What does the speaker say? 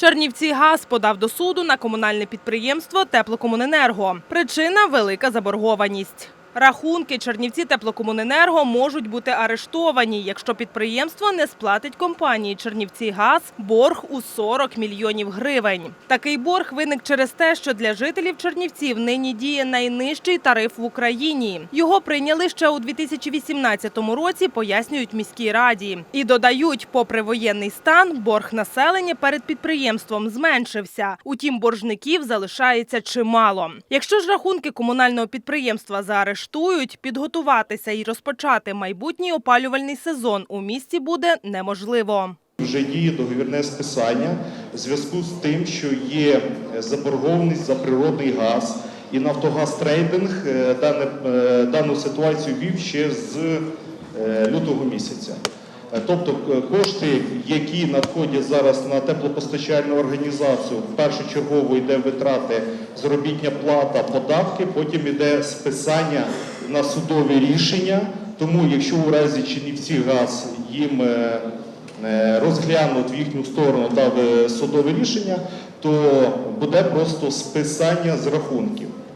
Чернівці газ подав до суду на комунальне підприємство Теплокомуненерго. Причина велика заборгованість. Рахунки Чернівці Теплокомуненерго можуть бути арештовані, якщо підприємство не сплатить компанії Чернівці Газ борг у 40 мільйонів гривень. Такий борг виник через те, що для жителів Чернівців нині діє найнижчий тариф в Україні. Його прийняли ще у 2018 році, пояснюють міській раді. І додають, попри воєнний стан, борг населення перед підприємством зменшився. Утім, боржників залишається чимало. Якщо ж рахунки комунального підприємства заарештують, підготуватися і розпочати майбутній опалювальний сезон у місті буде неможливо. Вже діє договірне списання в зв'язку з тим, що є заборгованість за природний газ, і Нафтогаз Трейдинг е, е, дану ситуацію вів ще з е, лютого місяця. Е, Тобто е, кошти, які надходять зараз на теплопостачальну організацію, в першочергово йде витрати заробітня плата, податки, потім йде списання на судові рішення. Тому, якщо у разі Чернівці газ їм е, розглянуть в їхню сторону дав судове рішення, то буде просто списання з рахунків.